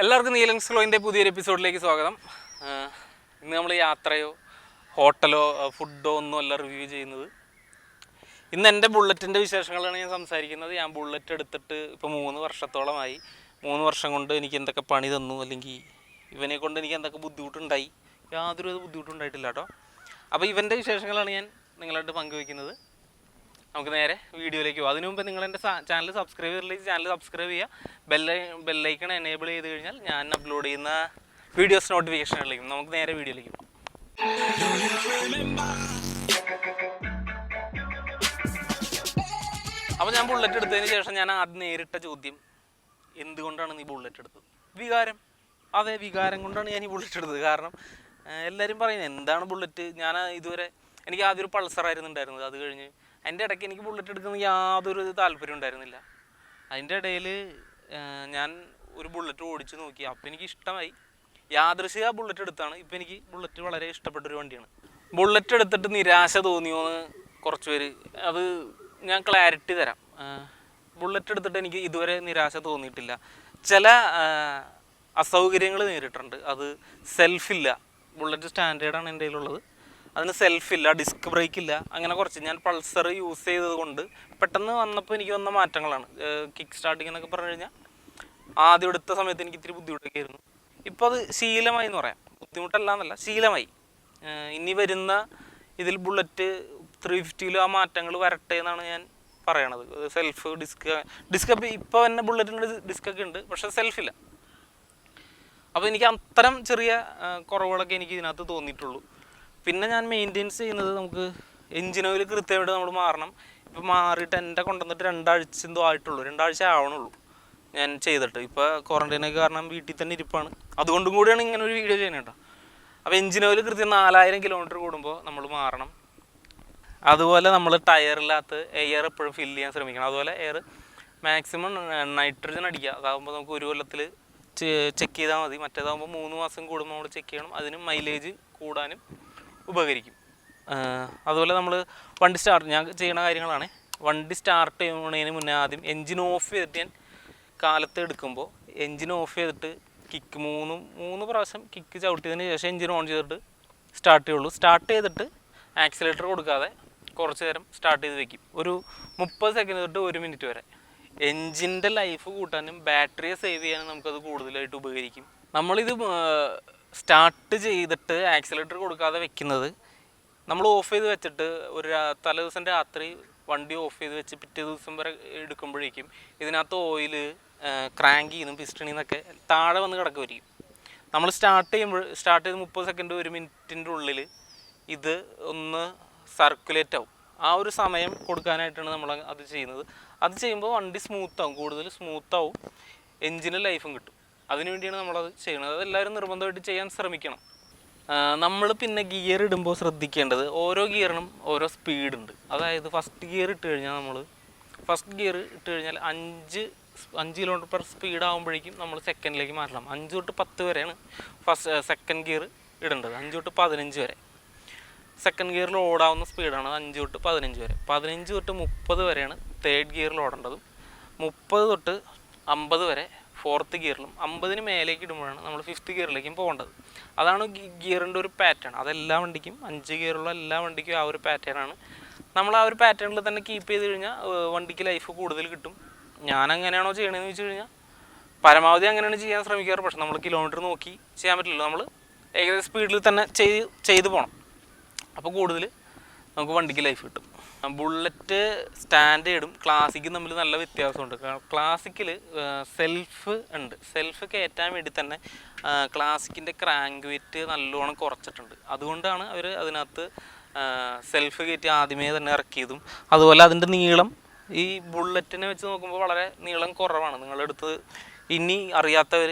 എല്ലാവർക്കും നീലൻസ് സ്ലോയിന്റെ പുതിയൊരു എപ്പിസോഡിലേക്ക് സ്വാഗതം. ഇന്ന് നമ്മൾ യാത്രയോ ഹോട്ടലോ ഫുഡോ ഒന്നും അല്ല റിവ്യൂ ചെയ്യുന്നത്. ഇന്ന് എന്റെ ബുള്ളറ്റിന്റെ വിശേഷങ്ങളാണ് ഞാൻ സംസാരിക്കുന്നത്. ഞാൻ ബുള്ളറ്റ് എടുത്തിട്ട് ഇപ്പോൾ മൂന്ന് വർഷത്തോളമായി. മൂന്ന് വർഷം കൊണ്ട് എനിക്ക് എന്തൊക്കെ പണി തന്നു അല്ലെങ്കിൽ ഇവനെ കൊണ്ട് എനിക്ക് എന്തൊക്കെ ബുദ്ധിമുട്ടുണ്ടായി. യാതൊരു ബുദ്ധിമുട്ടുണ്ടായിട്ടില്ല കേട്ടോ. അപ്പോൾ ഇവന്റെ വിശേഷങ്ങളാണ് ഞാൻ നിങ്ങളായിട്ട് പങ്കുവയ്ക്കുന്നത്. നമുക്ക് നേരെ വീഡിയോയിലേക്ക് പോകാം അതിനു മുമ്പ് നിങ്ങൾ എന്റെ ചാനൽ സബ്സ്ക്രൈബ് ചെയ്തില്ലെങ്കിൽ ചാനൽ സബ്സ്ക്രൈബ് ചെയ്യുക. ബെല്ലൈ ബെല്ലൈക്കൺ എനേബിൾ ചെയ്ത് കഴിഞ്ഞാൽ ഞാൻ അപ്ലോഡ് ചെയ്യുന്ന വീഡിയോസ് നോട്ടിഫിക്കേഷനിലേക്കും നമുക്ക് നേരെ വീഡിയോയിലേക്ക് പോകാം അപ്പോൾ ഞാൻ ബുള്ളറ്റ് എടുത്തതിന് ശേഷം ഞാൻ ആദ്യം നേരിട്ട ചോദ്യം എന്തുകൊണ്ടാണ് നീ ബുള്ളറ്റ് എടുത്തത്? വികാരം. അതെ വികാരം കൊണ്ടാണ് ഞാൻ ഈ ബുള്ളറ്റ് എടുത്തത്. കാരണം എല്ലാവരും പറയുന്നത് എന്താണ് ബുള്ളറ്റ് ഞാൻ ഇതുവരെ എനിക്ക് ആദ്യം ഒരു പൾസറായിരുന്നു ഉണ്ടായിരുന്നത്. അത് കഴിഞ്ഞ് അതിന്റെ ഇടയ്ക്ക് എനിക്ക് ബുള്ളറ്റ് എടുക്കുന്ന യാതൊരു താല്പര്യം ഉണ്ടായിരുന്നില്ല. അതിന്റെ ഇടയിൽ ഞാൻ ഒരു ബുള്ളറ്റ് ഓടിച്ച് നോക്കി. അപ്പോൾ എനിക്ക് ഇഷ്ടമായി. യാദൃശിക ബുള്ളറ്റ് എടുത്താണ്. ഇപ്പം എനിക്ക് ബുള്ളറ്റ് വളരെ ഇഷ്ടപ്പെട്ട ഒരു വണ്ടിയാണ്. ബുള്ളറ്റ് എടുത്തിട്ട് നിരാശ തോന്നിയോന്ന് കുറച്ച് പേര് അത് ഞാൻ ക്ലാരിറ്റി തരാം. ബുള്ളറ്റ് എടുത്തിട്ട് എനിക്ക് ഇതുവരെ നിരാശ തോന്നിയിട്ടില്ല. ചില അസൗകര്യങ്ങൾ നേരിട്ടുണ്ട് അത് സെൽഫില്ല ബുള്ളറ്റ് സ്റ്റാൻഡേർഡാണ് എന്റെ കയ്യിലുള്ളത്. അതിന് സെൽഫില്ല ഡിസ്ക് ബ്രേക്ക് ഇല്ല അങ്ങനെ കുറച്ച്. ഞാൻ പൾസർ യൂസ് ചെയ്തത് കൊണ്ട് പെട്ടെന്ന് വന്നപ്പോൾ എനിക്ക് വന്ന മാറ്റങ്ങളാണ്. കിക്ക് സ്റ്റാർട്ടിങ് എന്നൊക്കെ പറഞ്ഞു കഴിഞ്ഞാൽ ആദ്യം എടുത്ത സമയത്ത് എനിക്ക് ഇത്തിരി ബുദ്ധിമുട്ടൊക്കെ ആയിരുന്നു ഇപ്പോൾ അത് ശീലമായി എന്ന് പറയാം. ബുദ്ധിമുട്ടല്ല എന്നല്ല ശീലമായി ഇനി വരുന്ന ഇതിൽ ബുള്ളറ്റ് ത്രീ ഫിഫ്റ്റിയിലും ആ മാറ്റങ്ങൾ വരട്ടെ എന്നാണ് ഞാൻ പറയണത്. സെൽഫ് ഡിസ്ക് ഡിസ്ക് ഇപ്പോൾ തന്നെ ബുള്ളറ്റിന്റെ ഡിസ്ക് ഒക്കെ ഉണ്ട് പക്ഷേ സെൽഫില്ല അപ്പോൾ എനിക്ക് അത്തരം ചെറിയ കുറവുകളൊക്കെ എനിക്ക് ഇതിനകത്ത് തോന്നിയിട്ടുള്ളൂ. പിന്നെ ഞാൻ മെയിന്റെയിൻസ് ചെയ്യുന്നത് നമുക്ക് എഞ്ചിൻ ഓയിൽ കൃത്യമായിട്ട് നമ്മൾ മാറണം. ഇപ്പോൾ മാറിയിട്ട് എന്റെ കൊണ്ടുവന്നിട്ട് രണ്ടാഴ്ച എന്തോ ആയിട്ടുള്ളൂ. രണ്ടാഴ്ച ആവണുള്ളൂ ഞാൻ ചെയ്തിട്ട്. ഇപ്പോൾ ക്വാറന്റൈനൊക്കെ കാരണം വീട്ടിൽ തന്നെ ഇരിപ്പാണ്. അതുകൊണ്ടും കൂടിയാണ് ഇങ്ങനെ ഒരു വീഡിയോ ചെയ്യുന്നത് കേട്ടോ. അപ്പോൾ എഞ്ചിൻ ഓയിൽ കൃത്യം നാലായിരം കിലോമീറ്റർ കൂടുമ്പോൾ നമ്മൾ മാറണം. അതുപോലെ നമ്മൾ ടയറില്ലാത്ത എയർ എപ്പോഴും ഫില്ല് ചെയ്യാൻ ശ്രമിക്കണം. അതുപോലെ എയർ മാക്സിമം നൈട്രജൻ അടിക്കുക. അതാകുമ്പോൾ നമുക്ക് ഒരു കൊല്ലത്തിൽ ചെക്ക് ചെയ്താൽ മതി. മറ്റേതാകുമ്പോൾ മൂന്ന് മാസം കൂടുമ്പോൾ നമ്മൾ ചെക്ക് ചെയ്യണം. അതിന് മൈലേജ് കൂടാനും. ഉപകരിക്കും. അതുപോലെ നമ്മൾ വണ്ടി സ്റ്റാർട്ട് ഞാൻ ചെയ്യുന്ന കാര്യങ്ങളാണ്. വണ്ടി സ്റ്റാർട്ട് ചെയ്യുന്നതിന് മുന്നേ ആദ്യം എൻജിൻ ഓഫ് ചെയ്തിട്ട് ഞാൻ കാലത്ത് എടുക്കുമ്പോൾ എൻജിൻ ഓഫ് ചെയ്തിട്ട് കിക്ക് മൂന്ന് മൂന്ന് പ്രാവശ്യം കിക്ക് ചവിട്ടിയതിന് ശേഷം എൻജിൻ ഓൺ ചെയ്തിട്ട് സ്റ്റാർട്ട് ചെയ്യുള്ളൂ. സ്റ്റാർട്ട് ചെയ്തിട്ട് ആക്സിലേറ്റർ കൊടുക്കാതെ കുറച്ച് നേരം സ്റ്റാർട്ട് ചെയ്ത് വെക്കും. ഒരു മുപ്പത് സെക്കൻഡ് തൊട്ട് ഒരു മിനിറ്റ് വരെ. എൻജിന്റെ ലൈഫ് കൂട്ടാനും ബാറ്ററിയെ സേവ് ചെയ്യാനും നമുക്കത് കൂടുതലായിട്ട് ഉപകരിക്കും. നമ്മളിത് സ്റ്റാർട്ട് ചെയ്തിട്ട് ആക്സിലേറ്റർ കൊടുക്കാതെ വെക്കുന്നത് നമ്മൾ ഓഫ് ചെയ്ത് വെച്ചിട്ട് ഒരു രാ- തലേ ദിവസം രാത്രി വണ്ടി ഓഫ് ചെയ്ത് വെച്ച് പിറ്റേ ദിവസം വരെ എടുക്കുമ്പോഴേക്കും ഇതിനകത്ത് ഓയിൽ ക്രാങ്ക് ചെയ്യുന്നു പിസ്റ്റണിൽ നിന്നൊക്കെ താഴെ വന്ന് കിടക്കുമായിരിക്കും നമ്മൾ സ്റ്റാർട്ട് ചെയ്യുമ്പോൾ സ്റ്റാർട്ട് ചെയ്ത് മുപ്പത് സെക്കൻഡ് ഒരു മിനിറ്റിന്റെ ഉള്ളിൽ ഇത് ഒന്ന് സർക്കുലേറ്റ് ആവും. ആ ഒരു സമയം കൊടുക്കാനായിട്ടാണ് നമ്മൾ അത് ചെയ്യുന്നത്. അത് ചെയ്യുമ്പോൾ വണ്ടി സ്മൂത്ത് ആവും കൂടുതൽ സ്മൂത്ത് ആവും. എഞ്ചിന് ലൈഫും കിട്ടും. അതിനു വേണ്ടിയാണ് നമ്മളത് ചെയ്യുന്നത് അത് എല്ലാവരും നിർബന്ധമായിട്ട് ചെയ്യാൻ ശ്രമിക്കണം. നമ്മൾ പിന്നെ ഗിയർ ഇടുമ്പോൾ ശ്രദ്ധിക്കേണ്ടത് ഓരോ ഗിയറിനും ഓരോ സ്പീഡുണ്ട് അതായത് ഫസ്റ്റ് ഗിയർ ഇട്ട് കഴിഞ്ഞാൽ നമ്മൾ ഫസ്റ്റ് ഗിയർ ഇട്ട് കഴിഞ്ഞാൽ അഞ്ച് അഞ്ച് കിലോമീറ്റർ പെർ സ്പീഡ് ആകുമ്പോഴേക്കും നമ്മൾ സെക്കൻഡിലേക്ക് മാറ്റണം. അഞ്ച് തൊട്ട് പത്ത് വരെയാണ് ഫസ്റ്റ് സെക്കൻഡ് ഗിയർ ഇടേണ്ടത്. അഞ്ച് തൊട്ട് പതിനഞ്ച് വരെ. സെക്കൻഡ് ഗിയറിൽ ഓടാവുന്ന സ്പീഡാണ് അഞ്ച് തൊട്ട് പതിനഞ്ച് വരെ. പതിനഞ്ച് തൊട്ട് മുപ്പത് വരെയാണ് തേർഡ് ഗിയറിൽ ഓടേണ്ടതും. മുപ്പത് തൊട്ട് അമ്പത് വരെ ഫോർത്ത് ഗിയറിലും അമ്പതിന് മേലേക്ക് ഇടുമ്പോഴാണ് നമ്മൾ ഫിഫ്ത്ത് ഗിയറിലേക്കും പോകേണ്ടത്. അതാണ് ഗിയറിന്റെ ഒരു പാറ്റേൺ അതെല്ലാ വണ്ടിക്കും അഞ്ച് ഗിയറുള്ള എല്ലാ വണ്ടിക്കും ആ ഒരു പാറ്റേൺ ആണ്. നമ്മൾ ആ ഒരു പാറ്റേണിൽ തന്നെ കീപ്പ് ചെയ്ത് കഴിഞ്ഞാൽ വണ്ടിക്ക് ലൈഫ് കൂടുതൽ കിട്ടും. ഞാൻ എങ്ങനെയാണോ ചെയ്യണമെന്ന് വെച്ച് കഴിഞ്ഞാൽ പരമാവധി അങ്ങനെയാണ് ചെയ്യാൻ ശ്രമിക്കാറ്. പക്ഷേ നമ്മൾ കിലോമീറ്റർ നോക്കി ചെയ്യാൻ പറ്റില്ലല്ലോ. നമ്മൾ ഏകദേശം സ്പീഡിൽ തന്നെ ചെയ്ത് ചെയ്ത് പോകണം അപ്പോൾ കൂടുതൽ നമുക്ക് വണ്ടിക്ക് ലൈഫ് കിട്ടും. ബുള്ളറ്റ് സ്റ്റാൻഡേർഡും ക്ലാസിക്കും തമ്മിൽ നല്ല വ്യത്യാസമുണ്ട്. ക്ലാസിക്കിൽ സെൽഫ് ഉണ്ട്. സെൽഫ് കയറ്റാൻ വേണ്ടി തന്നെ ക്ലാസിക്കിന്റെ ക്രാങ്ക് വെയിറ്റ് നല്ലോണം കുറച്ചിട്ടുണ്ട്. അതുകൊണ്ടാണ് അവർ അതിനകത്ത് സെൽഫ് കയറ്റി ആദ്യമേ തന്നെ ഇറക്കിയതും. അതുപോലെ അതിന്റെ നീളം ഈ ബുള്ളറ്റിനെ വെച്ച് നോക്കുമ്പോൾ വളരെ നീളം കുറവാണ്. നിങ്ങളെടുത്ത് ഇനി അറിയാത്തവർ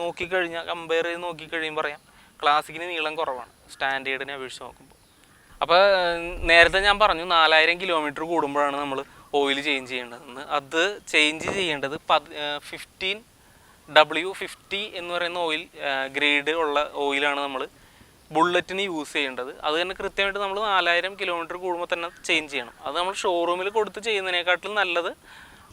നോക്കിക്കഴിഞ്ഞാൽ കമ്പയർ ചെയ്ത് നോക്കിക്കഴിയുമ്പോൾ പറയാം ക്ലാസിക്കിന് നീളം കുറവാണ്. സ്റ്റാൻഡേർഡിനെ അപേക്ഷിച്ച് നോക്കുമ്പോൾ അപ്പോൾ നേരത്തെ ഞാൻ പറഞ്ഞു നാലായിരം കിലോമീറ്റർ കൂടുമ്പോഴാണ് നമ്മൾ ഓയിൽ ചേഞ്ച് ചെയ്യേണ്ടത്. അത് ചേഞ്ച് ചെയ്യേണ്ടത് പത് ഫിഫ്റ്റീൻ ഡബ്ല്യു ഫിഫ്റ്റി എന്ന് പറയുന്ന ഓയിൽ ഗ്രേഡ് ഉള്ള ഓയിലാണ് നമ്മൾ ബുള്ളറ്റിന് യൂസ് ചെയ്യേണ്ടത്. അത് തന്നെ കൃത്യമായിട്ട് നമ്മൾ നാലായിരം കിലോമീറ്റർ കൂടുമ്പോൾ തന്നെ ചേഞ്ച് ചെയ്യണം. അത് നമ്മൾ ഷോറൂമിൽ കൊടുത്ത് ചെയ്യുന്നതിനെക്കാട്ടിലും നല്ലത്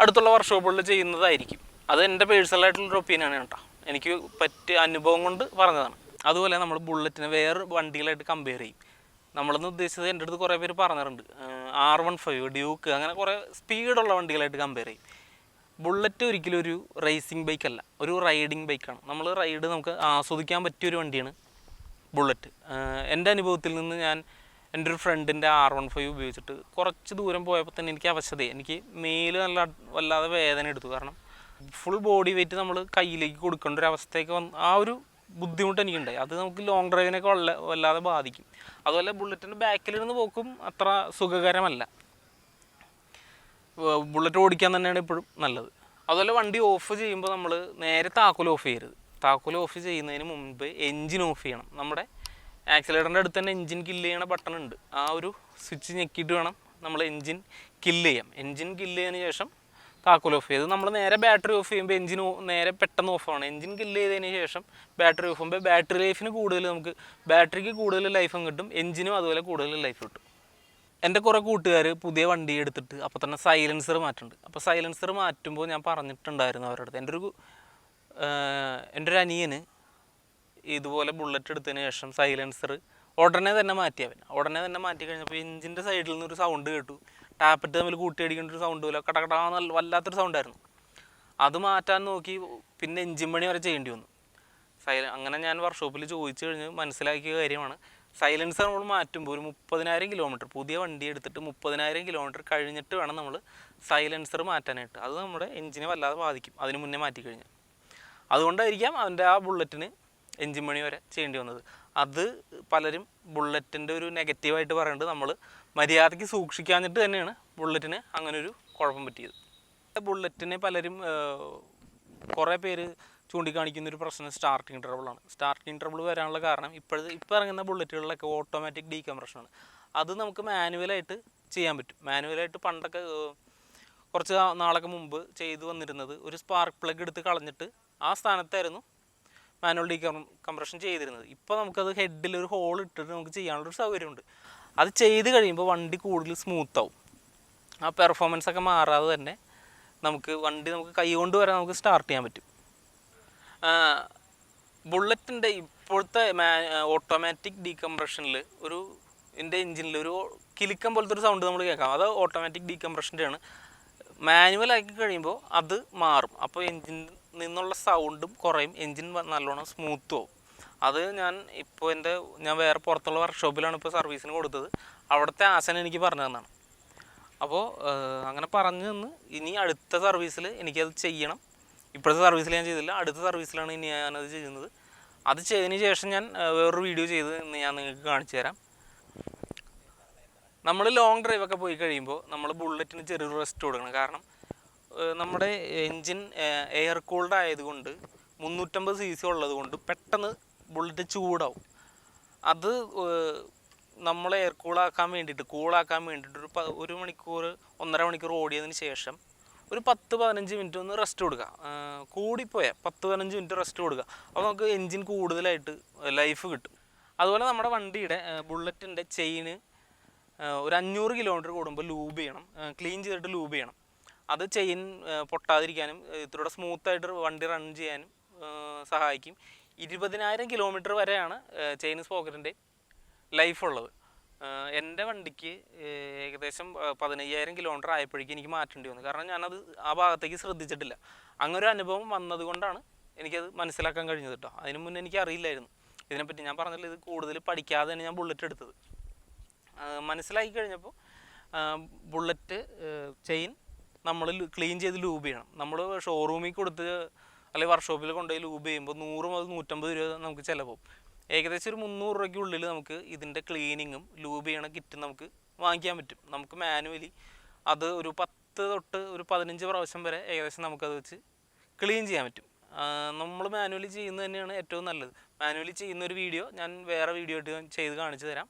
അടുത്തുള്ള വർക്ക്ഷോപ്പുകളിൽ ചെയ്യുന്നതായിരിക്കും. അത് എന്റെ പേഴ്സണലായിട്ടുള്ളൊരു ഒപ്പീനിയൻ ആണ് കേട്ടോ. എനിക്ക് പറ്റിയ അനുഭവം കൊണ്ട് പറഞ്ഞതാണ്. അതുപോലെ നമ്മൾ ബുള്ളറ്റിനെ വേറെ വണ്ടികളായിട്ട് കമ്പയർ ചെയ്യും. നമ്മളെന്ന് ഉദ്ദേശിച്ചത് എന്റെ അടുത്ത് കുറേ പേര് പറഞ്ഞിട്ടുണ്ട്. ആർ വൺ ഫൈവ് ഡ്യൂക്ക് അങ്ങനെ കുറേ സ്പീഡുള്ള വണ്ടികളായിട്ട് കമ്പയർ ചെയ്യും. ബുള്ളറ്റ് ഒരിക്കലും ഒരു റേസിംഗ് ബൈക്കല്ല ഒരു റൈഡിങ് ബൈക്കാണ് നമ്മൾ റൈഡ് നമുക്ക് ആസ്വദിക്കാൻ പറ്റിയ ഒരു വണ്ടിയാണ് ബുള്ളറ്റ് എന്റെ അനുഭവത്തിൽ നിന്ന് ഞാൻ എന്റെ ഒരു ഫ്രണ്ടിന്റെ ആർ വൺ ഫൈവ് ഉപയോഗിച്ചിട്ട് കുറച്ച് ദൂരം പോയപ്പോൾ തന്നെ എനിക്ക് അവശത എനിക്ക് മേൽ നല്ല വല്ലാതെ വേദന എടുത്തു. കാരണം ഫുൾ ബോഡി വെയിറ്റ് നമ്മൾ കയ്യിലേക്ക് കൊടുക്കേണ്ട ഒരു അവസ്ഥയൊക്കെ വന്ന് ആ ഒരു ബുദ്ധിമുട്ട് എനിക്കുണ്ടായി അത് നമുക്ക് ലോങ് ഡ്രൈവിനൊക്കെ വല്ല വല്ലാതെ ബാധിക്കും. അതുപോലെ ബുള്ളറ്റിന്റെ ബാക്കിലിരുന്ന് പോക്കും അത്ര സുഖകരമല്ല. ബുള്ളറ്റ് ഓടിക്കാൻ തന്നെയാണ് ഇപ്പോഴും നല്ലത്. അതുപോലെ വണ്ടി ഓഫ് ചെയ്യുമ്പോൾ നമ്മൾ നേരെ താക്കോൽ ഓഫ് ചെയ്യരുത്. താക്കോൽ ഓഫ് ചെയ്യുന്നതിന് മുമ്പ് എൻജിൻ ഓഫ് ചെയ്യണം. നമ്മുടെ ആക്സിലേറ്ററിന്റെ അടുത്ത് തന്നെ എൻജിൻ കില്ല് ചെയ്യണ ബട്ടൺ ഉണ്ട്. ആ ഒരു സ്വിച്ച് ഞെക്കിയിട്ട് വേണം നമ്മൾ എൻജിൻ കില്ല് ചെയ്യാം എൻജിൻ കില്ല് ചെയ്തതിന് ശേഷം താക്കോൽ ഓഫ് ചെയ്ത്. നമ്മൾ നേരെ ബാറ്ററി ഓഫ് ചെയ്യുമ്പോൾ എൻജിൻ നേരെ പെട്ടെന്ന് ഓഫ് ആണ്. എൻജിൻ കില്ല് ചെയ്തതിന് ശേഷം ബാറ്ററി ഓഫ് ചെയ്യുമ്പോൾ ബാറ്ററി ലൈഫിന് കൂടുതൽ നമുക്ക് ബാറ്ററിക്ക് കൂടുതൽ ലൈഫും കിട്ടും എഞ്ചിനും അതുപോലെ കൂടുതൽ ലൈഫ് കിട്ടും. എന്റെ കുറേ കൂട്ടുകാർ പുതിയ വണ്ടി എടുത്തിട്ട് അപ്പോൾ തന്നെ സൈലൻസർ മാറ്റുന്നുണ്ട് അപ്പോൾ സൈലൻസർ മാറ്റുമ്പോൾ ഞാൻ പറഞ്ഞിട്ടുണ്ടായിരുന്നു അവരുടെ അടുത്ത് എന്റെ ഒരു എന്റെ ഒരു അനിയന് ഇതുപോലെ ബുള്ളറ്റ് എടുത്തതിന് ശേഷം സൈലൻസർ ഉടനെ തന്നെ മാറ്റിയവൻ ഉടനെ തന്നെ മാറ്റി കഴിഞ്ഞപ്പോൾ എഞ്ചിന്റെ സൈഡിൽ നിന്ന് ഒരു സൗണ്ട് കേട്ടു. ടാപ്പിട്ട് തമ്മിൽ കൂട്ടിയടിക്കേണ്ട ഒരു സൗണ്ട് പോലെ കടകടാന്ന് വല്ലാത്തൊരു സൗണ്ടായിരുന്നു അത് മാറ്റാൻ നോക്കി പിന്നെ എഞ്ചിൻ പണി വരെ ചെയ്യേണ്ടി വന്നു. സൈല അങ്ങനെ ഞാൻ വർക്ക്ഷോപ്പിൽ ചോദിച്ചു കഴിഞ്ഞ് മനസ്സിലാക്കിയ കാര്യമാണ്. സൈലൻസർ നമ്മൾ മാറ്റുമ്പോൾ ഒരു മുപ്പതിനായിരം കിലോമീറ്റർ പുതിയ വണ്ടി എടുത്തിട്ട് മുപ്പതിനായിരം കിലോമീറ്റർ കഴിഞ്ഞിട്ട് വേണം നമ്മൾ സൈലൻസർ മാറ്റാനായിട്ട്. അത് നമ്മുടെ എഞ്ചിനെ വല്ലാതെ ബാധിക്കും അതിന് മുന്നേ മാറ്റി കഴിഞ്ഞാൽ. അതുകൊണ്ടായിരിക്കാം അവന്റെ ആ ബുള്ളറ്റിന് എഞ്ചിൻ പണി വരെ ചെയ്യേണ്ടി വന്നത്. അത് പലരും ബുള്ളറ്റിന്റെ ഒരു നെഗറ്റീവായിട്ട് പറയുന്നത് നമ്മൾ മര്യാദയ്ക്ക് സൂക്ഷിക്കാഞ്ഞിട്ട് തന്നെയാണ് ബുള്ളറ്റിന് അങ്ങനൊരു കുഴപ്പം പറ്റിയത്. ബുള്ളറ്റിനെ പലരും കുറേ പേര് ചൂണ്ടിക്കാണിക്കുന്ന ഒരു പ്രശ്നം സ്റ്റാർട്ടിങ് ട്രബിളാണ് സ്റ്റാർട്ടിങ് ട്രബിൾ വരാനുള്ള കാരണം ഇപ്പോഴത്തെ ഇപ്പോൾ ഇറങ്ങുന്ന ബുള്ളറ്റുകളിലൊക്കെ ഓട്ടോമാറ്റിക് ഡീകംപ്രഷനാണ് അത് നമുക്ക് മാനുവലായിട്ട് ചെയ്യാൻ പറ്റും. മാനുവലായിട്ട് പണ്ടൊക്കെ കുറച്ച് നാളൊക്കെ മുമ്പ് ചെയ്തു വന്നിരുന്നത് ഒരു സ്പാർക്ക് പ്ലഗ് എടുത്ത് കളഞ്ഞിട്ട് ആ സ്ഥാനത്തായിരുന്നു മാനുവൽ ഡീ കംപ്രഷൻ ചെയ്തിരുന്നത്. ഇപ്പോൾ നമുക്കത് ഹെഡിൽ ഒരു ഹോൾ ഇട്ടിട്ട് നമുക്ക് ചെയ്യാനുള്ള ഒരു സൗകര്യമുണ്ട്. അത് ചെയ്ത് കഴിയുമ്പോൾ വണ്ടി കൂടുതൽ സ്മൂത്ത് ആവും. ആ പെർഫോമൻസ് ഒക്കെ മാറാതെ തന്നെ നമുക്ക് വണ്ടി നമുക്ക് കൈകൊണ്ട് വരെ നമുക്ക് സ്റ്റാർട്ട് ചെയ്യാൻ പറ്റും. ബുള്ളറ്റിന്റെ ഇപ്പോഴത്തെ ഓട്ടോമാറ്റിക് ഡീകംപ്രഷനിൽ ഒരു എന്റെ എഞ്ചിനിൽ ഒരു കിലിക്കം പോലത്തെ ഒരു സൗണ്ട് നമ്മൾ കേൾക്കാം. അത് ഓട്ടോമാറ്റിക് ഡീകംപ്രഷന്റെ ആണ്. മാനുവൽ ആക്കി കഴിയുമ്പോൾ അത് മാറും. അപ്പോൾ എഞ്ചിൻ നിന്നുള്ള സൗണ്ടും കുറയും. എഞ്ചിൻ നല്ലോണം സ്മൂത്തും ആവും. അത് ഞാൻ ഇപ്പോൾ എന്റെ ഞാൻ വേറെ പുറത്തുള്ള വർക്ക്ഷോപ്പിലാണ് ഇപ്പോൾ സർവീസിന് കൊടുത്തത്. അവിടുത്തെ ആശാൻ എനിക്ക് പറഞ്ഞു തന്നാണ്. അപ്പോൾ അങ്ങനെ പറഞ്ഞു തന്ന് ഇനി അടുത്ത സർവീസിൽ എനിക്കത് ചെയ്യണം. ഇപ്പോഴത്തെ സർവീസിൽ ഞാൻ ചെയ്തില്ല. അടുത്ത സർവീസിലാണ് ഇനി ഞാനത് ചെയ്യുന്നത്. അത് ചെയ്തതിന് ശേഷം ഞാൻ വേറൊരു വീഡിയോ ചെയ്ത് ഇന്ന് ഞാൻ നിങ്ങൾക്ക് കാണിച്ചു തരാം. നമ്മൾ ലോങ് ഡ്രൈവൊക്കെ പോയി കഴിയുമ്പോൾ നമ്മൾ ബുള്ളറ്റിന് ചെറിയൊരു റെസ്റ്റ് കൊടുക്കണം. കാരണം നമ്മുടെ എൻജിൻ എയർ കൂൾഡ് ആയതുകൊണ്ട് മുന്നൂറ്റമ്പത് സി സി ഉള്ളത് കൊണ്ട് പെട്ടെന്ന് ബുള്ളറ്റ് ചൂടാവും. അത് നമ്മൾ എയർ കൂളാക്കാൻ വേണ്ടിയിട്ട് കൂളാക്കാൻ വേണ്ടിയിട്ട് ഒരു ഒരു മണിക്കൂർ ഒന്നര മണിക്കൂർ ഓടിയതിന് ശേഷം ഒരു പത്ത് പതിനഞ്ച് മിനിറ്റ് ഒന്ന് റെസ്റ്റ് കൊടുക്കുക കൂടിപ്പോയാൽ പത്ത് പതിനഞ്ച് മിനിറ്റ് റെസ്റ്റ് കൊടുക്കുക അപ്പോൾ നമുക്ക് എൻജിൻ കൂടുതലായിട്ട് ലൈഫ് കിട്ടും. അതുപോലെ നമ്മുടെ വണ്ടിയുടെ ബുള്ളറ്റിന്റെ ചെയിന് ഒരു അഞ്ഞൂറ് കിലോമീറ്റർ കൂടുമ്പോൾ ലൂബ് ചെയ്യണം. ക്ലീൻ ചെയ്തിട്ട് ലൂബ് ചെയ്യണം. അത് ചെയിൻ പൊട്ടാതിരിക്കാനും ഇത്തിലൂടെ സ്മൂത്തായിട്ട് വണ്ടി റൺ ചെയ്യാനും സഹായിക്കും. ഇരുപതിനായിരം കിലോമീറ്റർ വരെയാണ് ചെയിൻ സ്പോക്കറ്റിന്റെ ലൈഫ് ഉള്ളത്. എന്റെ വണ്ടിക്ക് ഏകദേശം പതിനയ്യായിരം കിലോമീറ്റർ ആയപ്പോഴേക്കും എനിക്ക് മാറ്റേണ്ടി വന്നു. കാരണം ഞാനത് ആ ഭാഗത്തേക്ക് ശ്രദ്ധിച്ചിട്ടില്ല. അങ്ങനെ ഒരു അനുഭവം വന്നതുകൊണ്ടാണ് എനിക്കത് മനസ്സിലാക്കാൻ കഴിഞ്ഞത് കേട്ടോ. അതിനു മുന്നേ എനിക്ക് അറിയില്ലായിരുന്നു. ഇതിനെപ്പറ്റി ഞാൻ പറഞ്ഞില്ല ഇത് കൂടുതൽ പഠിക്കാതെ തന്നെ ഞാൻ ബുള്ളറ്റ് എടുത്തത്. മനസ്സിലാക്കി കഴിഞ്ഞപ്പോൾ ബുള്ളറ്റ് ചെയിൻ നമ്മൾ ക്ലീൻ ചെയ്ത് ലൂബ് ചെയ്യണം. നമ്മൾ ഷോറൂമിൽ കൊടുത്ത് അല്ലെങ്കിൽ വർക്ക്ഷോപ്പിൽ കൊണ്ടുപോയി ലൂബ് ചെയ്യുമ്പോൾ നൂറ് മുതൽ നൂറ്റമ്പത് രൂപ നമുക്ക് ചിലവും ഏകദേശം ഒരു മുന്നൂറ് രൂപയ്ക്കുള്ളിൽ നമുക്ക് ഇതിന്റെ ക്ലീനിങ്ങും ലൂബ് ചെയ്യണ കിറ്റ് നമുക്ക് വാങ്ങിക്കാൻ പറ്റും. നമുക്ക് മാനുവലി അത് ഒരു പത്ത് തൊട്ട് ഒരു പതിനഞ്ച് പ്രാവശ്യം വരെ ഏകദേശം നമുക്കത് വെച്ച് ക്ലീൻ ചെയ്യാൻ പറ്റും. നമ്മൾ മാനുവലി ചെയ്യുന്നത് തന്നെയാണ് ഏറ്റവും നല്ലത്. മാനുവലി ചെയ്യുന്ന ഒരു വീഡിയോ ഞാൻ വേറെ വീഡിയോ ആയിട്ട് ചെയ്ത് കാണിച്ചു തരാം.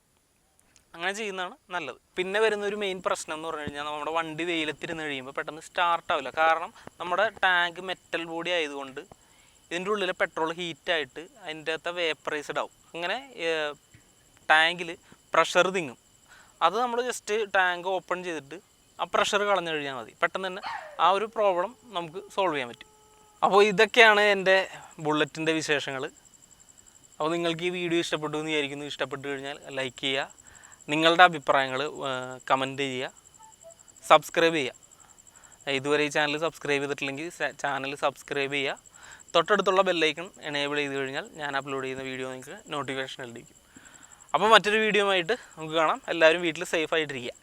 അങ്ങനെ ചെയ്യുന്നതാണ് നല്ലത്. പിന്നെ വരുന്ന ഒരു മെയിൻ പ്രശ്നം എന്ന് പറഞ്ഞു കഴിഞ്ഞാൽ നമ്മുടെ വണ്ടി വെയിലത്തിരുന്ന് കഴിയുമ്പോൾ പെട്ടെന്ന് സ്റ്റാർട്ട് ആവില്ല. കാരണം നമ്മുടെ ടാങ്ക് മെറ്റൽ ബോഡി ആയതുകൊണ്ട് ഇതിന്റെ ഉള്ളിലെ പെട്രോൾ ഹീറ്റായിട്ട് അതിന്റെ അകത്ത് വേപ്പറൈസ്ഡ് ആവും. അങ്ങനെ ടാങ്കിൽ പ്രഷർ തിങ്ങും. അത് നമ്മൾ ജസ്റ്റ് ടാങ്ക് ഓപ്പൺ ചെയ്തിട്ട് ആ പ്രഷർ കളഞ്ഞു കഴിഞ്ഞാൽ മതി. പെട്ടെന്ന് തന്നെ ആ ഒരു പ്രോബ്ലം നമുക്ക് സോൾവ് ചെയ്യാൻ പറ്റും. അപ്പോൾ ഇതൊക്കെയാണ് എന്റെ ബുള്ളറ്റിന്റെ വിശേഷങ്ങൾ അപ്പോൾ നിങ്ങൾക്ക് ഈ വീഡിയോ ഇഷ്ടപ്പെട്ടു എന്ന് വിചാരിക്കുന്നു. ഇഷ്ടപ്പെട്ടു കഴിഞ്ഞാൽ ലൈക്ക് ചെയ്യുക. നിങ്ങളുടെ അഭിപ്രായങ്ങൾ കമന്റ് ചെയ്യുക. സബ്സ്ക്രൈബ് ചെയ്യുക. ഇതുവരെ ഈ ചാനൽ സബ്സ്ക്രൈബ് ചെയ്തിട്ടില്ലെങ്കിൽ ചാനൽ സബ്സ്ക്രൈബ് ചെയ്യുക. തൊട്ടടുത്തുള്ള ബെല്ലൈക്കൺ എനേബിൾ ചെയ്ത് കഴിഞ്ഞാൽ ഞാൻ അപ്ലോഡ് ചെയ്യുന്ന വീഡിയോ നിങ്ങൾക്ക് നോട്ടിഫിക്കേഷൻ ലഭിക്കും. അപ്പോൾ മറ്റൊരു വീഡിയോ ആയിട്ട് നമുക്ക് കാണാം. എല്ലാവരും വീട്ടിൽ സേഫ് ആയിട്ടിരിക്കുക.